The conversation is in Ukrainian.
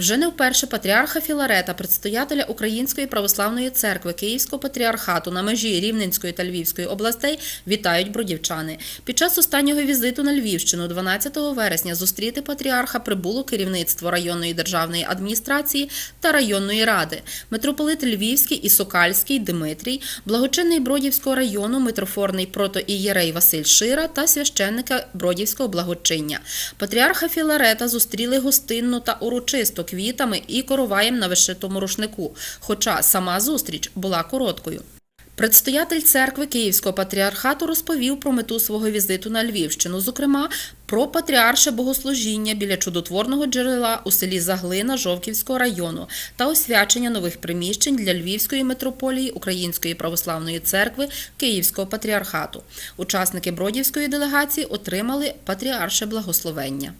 Вже не вперше патріарха Філарета, предстоятеля Української православної церкви Київського патріархату на межі Рівненської та Львівської областей вітають бродівчани. Під час останнього візиту на Львівщину 12 вересня зустріти патріарха прибуло керівництво районної державної адміністрації та районної ради, митрополит Львівський і Сокальський Дмитрій, благочинний Бродівського району митрофорний протоієрей Василь Шира та священника Бродівського благочиння. Патріарха Філарета зустріли гостинно та урочисто квітами і короваєм на вишитому рушнику, хоча сама зустріч була короткою. Предстоятель церкви Київського патріархату розповів про мету свого візиту на Львівщину, зокрема про патріарше богослужіння біля чудотворного джерела у селі Заглина Жовківського району та освячення нових приміщень для Львівської митрополії Української православної церкви Київського патріархату. Учасники бродівської делегації отримали патріарше благословення.